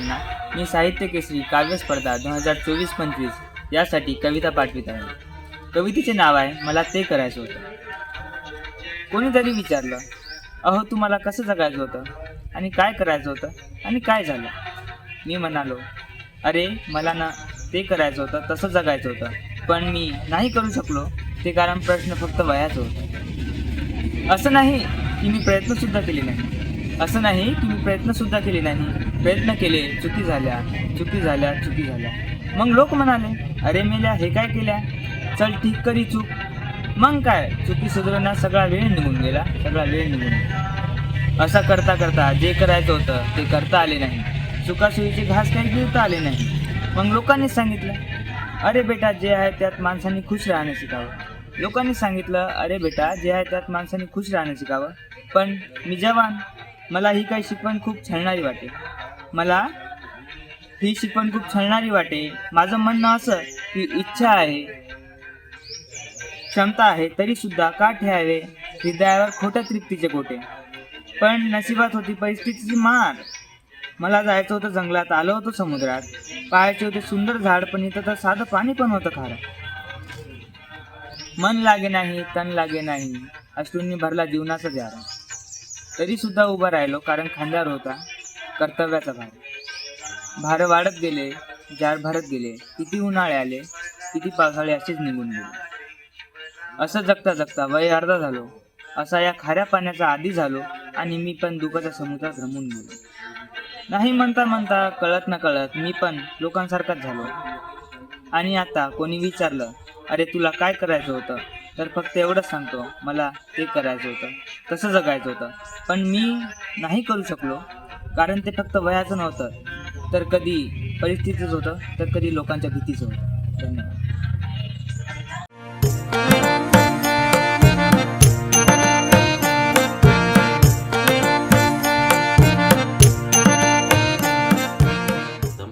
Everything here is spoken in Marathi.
मी साहित्य केसरी काव्य स्पर्धा दोन हजार चोवीस पंचवीस यासाठी कविता पाठवित आहे. कवितेचे नाव आहे मला ते करायचं होतं. कोणीतरी विचारलं अहो तुम्हाला कसं जगायचं होतं? आणि काय करायचं होतं? आणि काय झालं? मी म्हणालो अरे मला ना ते करायचं होतं तसं जगायचं होतं. पण मी नाही करू शकलो ते कारण प्रश्न फक्त वयाचं होतं. असं नाही की मी प्रयत्नसुद्धा केले नाही. असं नाही की मी प्रयत्नसुद्धा केले नाही. प्रयत्न केले चुकी झाल्या चुकी झाल्या चुकी झाल्या. मग लोक म्हणाले अरे मेल्या हे काय केल्या? चल ठीक करी चूक. मग काय? चुकी सुधारण्यात सगळा वेळ निघून गेला सगळा वेळ निघून गेला. असं करता करता जे करायचं होतं ते करता आले नाही. चुकासुईचे घास काही गिरता आले नाही. मग लोकांनी सांगितलं अरे बेटा जे आहे त्यात माणसांनी खुश राहणं शिकावं. लोकांनी सांगितलं अरे बेटा जे आहे त्यात माणसांनी खुश राहणं शिकावं. पण मी जवान मला ही काही शिकवण खूप छळणारी वाटे. मला ही शिकवण खूप छळणारी वाटे. माझं म्हणणं असं की इच्छा आहे क्षमता आहे तरी सुद्धा का ठेवावे हृदयावर खोट्या तृप्तीचे गोटे. पण नशिबात होती परिस्थितीची मार. मला जायचं होतं जंगलात आलो होतो समुद्रात. पाहायचे होते सुंदर झाड पण इथं तर साधं पाणी पण होतं खारं. मन लागे नाही तन लागे नाही. अश्रूंनी भरला जीवनाचा जार. तरी सुद्धा उभा राहिलो कारण खांद्यावर होता. कर्तव्याचा भार. भार वाढत गेले जार भरत गेले. किती उन्हाळे आले किती पावसाळे असेच निघून गेले. असं जगता जगता वय अर्धा झालो. असा या खाऱ्या पाण्याचा आधी झालो आणि मी पण दुःखाच्या समुद्रात रमून गेलो. नाही म्हणता म्हणता कळत न कळत मी पण लोकांसारखाच झालो. आणि आता कोणी विचारलं अरे तुला काय करायचं होतं? तर फक्त एवढंच सांगतो. मला ते करायचं होतं. तसं जगायचं होतं. पण मी नाही करू शकलो. कारण ते फक्त वयाचं नव्हतं. तर कधी परिस्थितीचं होतं तर कधी लोकांच्या भीतीचं होतं. धन्यवाद.